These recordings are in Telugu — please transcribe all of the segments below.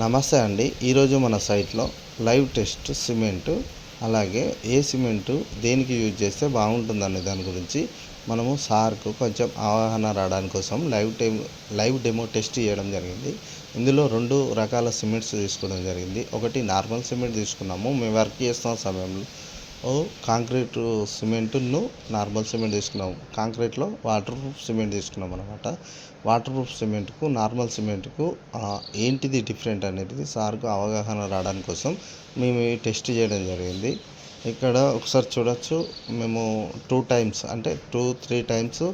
నమస్తే అండి. ఈరోజు మన సైట్లో లైవ్ టెస్ట్ సిమెంటు అలాగే ఏ సిమెంటు దేనికి యూజ్ చేస్తే బాగుంటుందనే దాని గురించి మనము సార్కు కొంచెం అవగాహన రావడానికి కోసం live time live demo test చేయడం జరిగింది. ఇందులో రెండు రకాల సిమెంట్స్ తీసుకోవడం జరిగింది. ఒకటి నార్మల్ సిమెంట్ తీసుకున్నాము. మేము వర్క్ చేస్తున్న సమయంలో కాంక్రీట్ సిమెంట్ను నార్మల్ సిమెంట్ తీసుకున్నాము కాంక్రీట్లో వాటర్ ప్రూఫ్ సిమెంట్ తీసుకున్నాం అనమాట వాటర్ ప్రూఫ్ సిమెంట్కు నార్మల్ సిమెంట్కు ఏంటిది డిఫరెంట్ అనేది సార్కు అవగాహన రావడానికి కోసం మేము టెస్ట్ చేయడం జరిగింది. ఇక్కడ ఒకసారి చూడొచ్చు మేము టూ టైమ్స్ అంటే two three times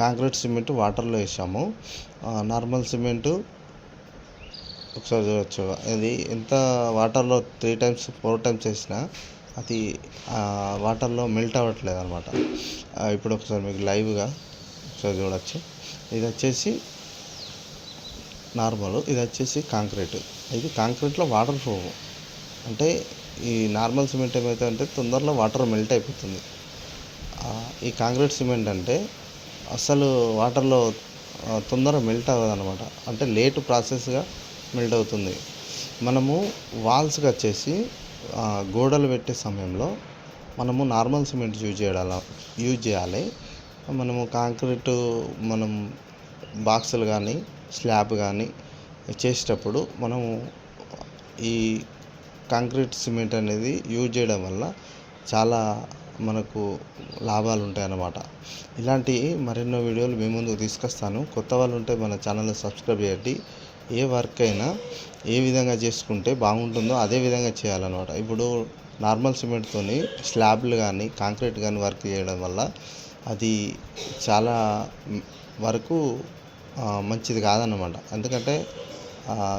concrete cement వాటర్లో వేసాము. నార్మల్ సిమెంటు ఒకసారి చూడొచ్చు. ఇది ఎంత వాటర్లో త్రీ టైమ్స్ ఫోర్ టైమ్స్ వేసినా అది వాటర్లో మెల్ట్ అవ్వట్లేదు అనమాట ఇప్పుడు ఒకసారి మీకు లైవ్గా ఒకసారి చూడొచ్చు. ఇది వచ్చేసి నార్మల్ ఇది వచ్చేసి కాంక్రీట్. ఇది కాంక్రీట్లో వాటర్ ప్రూఫ్. అంటే ఈ నార్మల్ సిమెంట్ ఏమైతే అంటే తొందరలో వాటర్ మెల్ట్ అయిపోతుంది. ఈ కాంక్రీట్ సిమెంట్ అంటే అసలు వాటర్లో తొందర మెల్ట్ అవ్వదు అనమాట అంటే లేట్ ప్రాసెస్గా మెల్ట్ అవుతుంది. మనము వాల్స్కి వచ్చేసి గోడలు పెట్టే సమయంలో మనము నార్మల్ సిమెంట్ యూజ్ చేయడాల యూజ్ చేయాలి. మనము కాంక్రీట్ మనం బాక్సులు కానీ స్లాబ్ కానీ చేసేటప్పుడు మనము ఈ కాంక్రీట్ సిమెంట్ అనేది యూజ్ చేయడం వల్ల చాలా మనకు లాభాలు ఉంటాయి అన్నమాట ఇలాంటి మరెన్నో వీడియోలు మీ ముందుకు తీసుకొస్తాను. కొత్త వాళ్ళు ఉంటే మన ఛానల్ని సబ్స్క్రైబ్ చేయండి. ఏ వర్క్ అయినా ఏ విధంగా చేసుకుంటే బాగుంటుందో అదే విధంగా చేయాలన్నమాట. ఇప్పుడు నార్మల్ సిమెంట్తోని స్లాబ్లు కానీ కాంక్రీట్ కానీ వర్క్ చేయడం వల్ల అది చాలా వరకు మంచిది కాదన్నమాట. ఎందుకంటే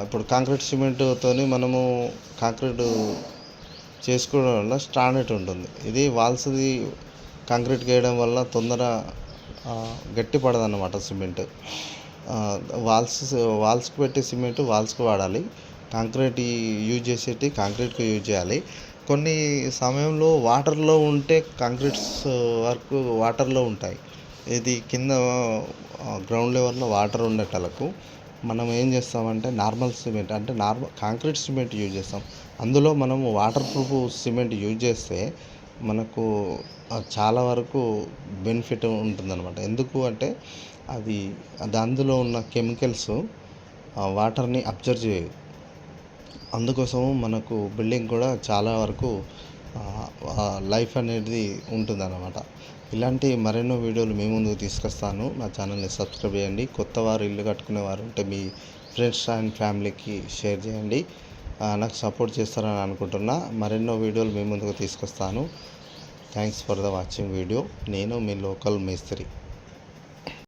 ఇప్పుడు కాంక్రీట్ సిమెంట్తోని మనము కాంక్రీట్ చేసుకోవడం వల్ల స్టాండర్డ్ ఉంటుంది. ఇది వాల్స్ది కాంక్రీట్ వేయడం వల్ల తొందర గట్టి పడదన్నమాట సిమెంట్ వాల్స్ వాల్స్కి పెట్టే సిమెంట్ వాల్స్కి వాడాలి. కాంక్రీట్ యూజ్ చేసేటి కాంక్రీట్కి యూజ్ చేయాలి. కొన్ని సమయంలో వాటర్లో ఉంటే కాంక్రీట్స్ వర్క్ వాటర్లో ఉంటాయి. ఇది కింద గ్రౌండ్ లెవెల్లో వాటర్ ఉండేటలకు మనం ఏం చేస్తామంటే నార్మల్ సిమెంట్ అంటే నార్మల్ కాంక్రీట్ సిమెంట్ యూజ్ చేస్తాం. అందులో మనం వాటర్ ప్రూఫ్ సిమెంట్ యూజ్ చేస్తే మనకు చాలా వరకు బెనిఫిట్ ఉంటుందన్నమాట. ఎందుకు అంటే అది అది అందులో ఉన్న కెమికల్స్ వాటర్ని అబ్జర్వ్ చేయవు అందుకోసం మనకు బిల్డింగ్ కూడా చాలా వరకు లైఫ్ అనేది ఉంటుందన్నమాట. ఇలాంటి మరెన్నో వీడియోలు మీ ముందుకు తీసుకొస్తాను. నా ఛానల్ని సబ్స్క్రైబ్ చేయండి. కొత్త వారు ఇల్లు కట్టుకునే వారు ఉంటే మీ ఫ్రెండ్స్ అండ్ ఫ్యామిలీకి షేర్ చేయండి. నాకు సపోర్ట్ చేస్తారని అనుకుంటున్నా. మరెన్నో వీడియోలు మీ ముందుకు తీసుకొస్తాను. Thanks for the watching video నేను మీ లోకల్ మేస్త్రి.